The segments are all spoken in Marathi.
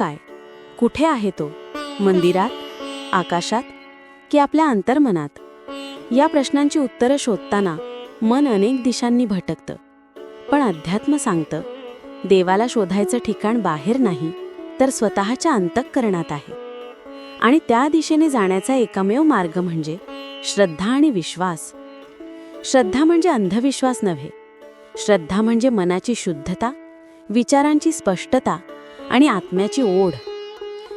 काय? कुठे आहे तो? मंदिरात? आकाशात? की आपल्या अंतर्मनात? या प्रश्नांची उत्तरं शोधताना मन अनेक दिशांनी भटकतं. पण अध्यात्म सांगतं देवाला शोधायचं ठिकाण बाहेर नाही तर स्वतःच्या अंतःकरणात आहे. आणि त्या दिशेने जाण्याचा एकमेव मार्ग म्हणजे श्रद्धा आणि विश्वास. श्रद्धा म्हणजे अंधविश्वास नव्हे. श्रद्धा म्हणजे मनाची शुद्धता विचारांची स्पष्टता आणि आत्म्याची ओढ.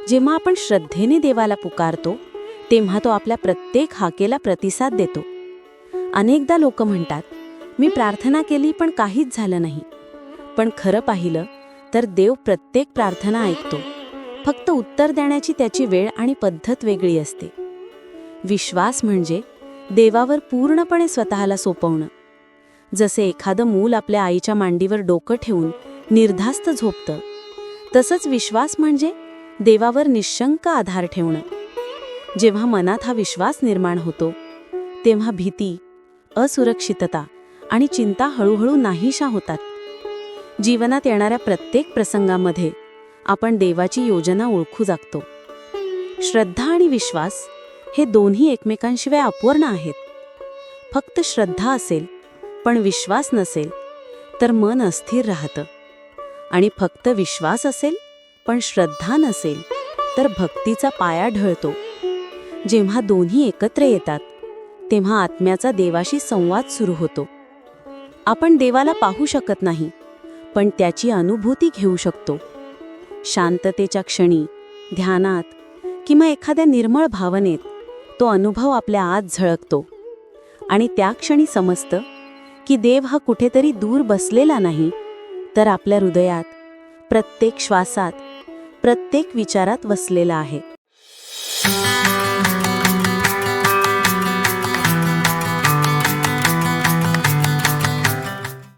जेव्हा आपण श्रद्धेने देवाला पुकारतो तेव्हा तो आपल्या प्रत्येक हाकेला प्रतिसाद देतो. अनेकदा लोक म्हणतात मी प्रार्थना केली पण काहीच झालं नाही. पण खरं पाहिलं तर देव प्रत्येक प्रार्थना ऐकतो. फक्त उत्तर देण्याची त्याची वेळ आणि पद्धत वेगळी असते. विश्वास म्हणजे देवावर पूर्णपणे स्वतःला सोपवणं. जसे एखादं मूल आपल्या आईच्या मांडीवर डोकं ठेवून निर्धास्त झोपतं तसंच विश्वास म्हणजे देवावर निशंक आधार ठेवणं. जेव्हा मनात हा विश्वास निर्माण होतो तेव्हा भीती असुरक्षितता आणि चिंता हळूहळू नाहीशा होतात. जीवनात येणाऱ्या प्रत्येक प्रसंगामध्ये आपण देवाची योजना ओळखू जागतो. श्रद्धा आणि विश्वास हे दोन्ही एकमेकांशिवाय अपूर्ण आहेत. फक्त श्रद्धा असेल पण विश्वास नसेल तर मन अस्थिर राहतं. आणि फक्त विश्वास असेल पण श्रद्धा नसेल तर भक्तीचा पाया ढळतो. जेव्हा दोन्ही एकत्र येतात तेव्हा आत्म्याचा देवाशी संवाद सुरू होतो. आपण देवाला पाहू शकत नाही पण त्याची अनुभूती घेऊ शकतो. शांततेच्या क्षणी ध्यानात किंवा एखाद्या निर्मळ भावनेत तो अनुभव आपल्या आत झळकतो. आणि त्या क्षणी समजतं की देव हा कुठेतरी दूर बसलेला नाही तर आपल्या हृदयात प्रत्येक श्वासात प्रत्येक विचारात वसलेला आहे.